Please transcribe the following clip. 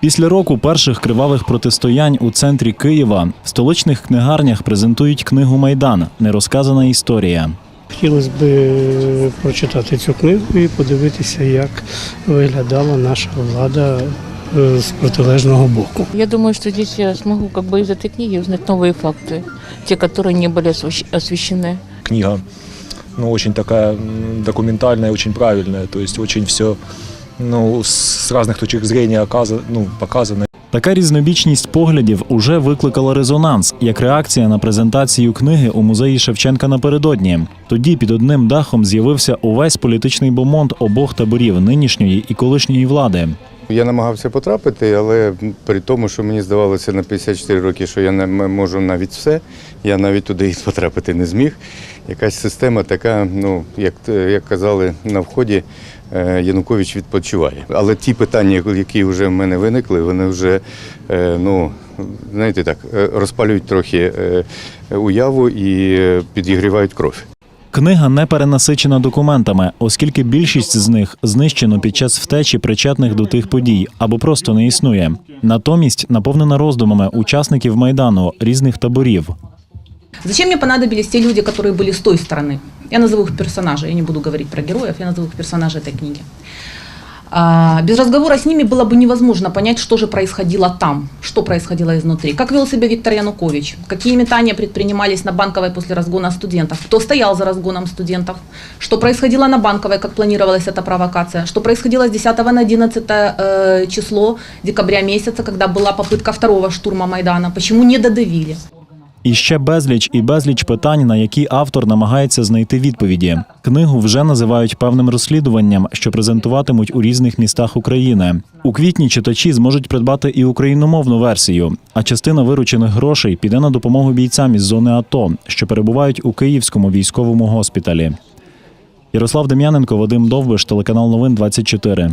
Після року перших кривавих протистоянь у центрі Києва в столичних книгарнях презентують книгу Майдан Нерозказана історія. Хотілося б е, прочитати цю книгу і подивитися, як виглядала наша влада е, з протилежного боку. Я думаю, что здесь я смогу как бы из этой книги узнать новые факты, те, которые не были освещ- освещены. книга, ну, очень такая м, документальная, очень правильная, то есть очень все, ну, с разных точек зрения ну, показано. Така різнобічність поглядів уже викликала резонанс як реакція на презентацію книги у музеї Шевченка напередодні. Тоді під одним дахом з'явився увесь політичний бомонд обох таборів нинішньої і колишньої влади. Я намагався потрапити, але при тому, що мені здавалося на 54 роки, що я не можу навіть все, я навіть туди і потрапити не зміг. Якась система така, ну як, як казали на вході, е, Янукович відпочиває. Але ті питання, які вже в мене виникли, вони вже е, ну, знаєте так, е, розпалюють трохи уяву і підігрівають кров. Книга не перенасичена документами, оскільки більшість з них знищено під час втечі причетних до тих подій або просто не існує. Натомість наповнена роздумами учасників майдану різних таборів. Зачем мне понадобились те люди, которые были с той стороны? Я назову их персонажей, я не буду говорить про героев, я назову их персонажей этой книги. А, Без разговора с ними было бы невозможно понять, что же происходило там, что происходило изнутри, как вел себя Виктор Янукович, какие метания предпринимались на Банковой после разгона студентов, кто стоял за разгоном студентов, что происходило на Банковой, как планировалась эта провокация, что происходило с 10 на 11 э, число декабря месяца, когда была попытка второго штурма Майдана, почему не додавили. І ще безліч і безліч питань, на які автор намагається знайти відповіді. Книгу вже називають певним розслідуванням, що презентуватимуть у різних містах України. У квітні читачі зможуть придбати і україномовну версію, а частина виручених грошей піде на допомогу бійцям із зони АТО, що перебувають у Київському військовому госпіталі. Ярослав Дем'яненко, Вадим Довбиш, телеканал Новин 24.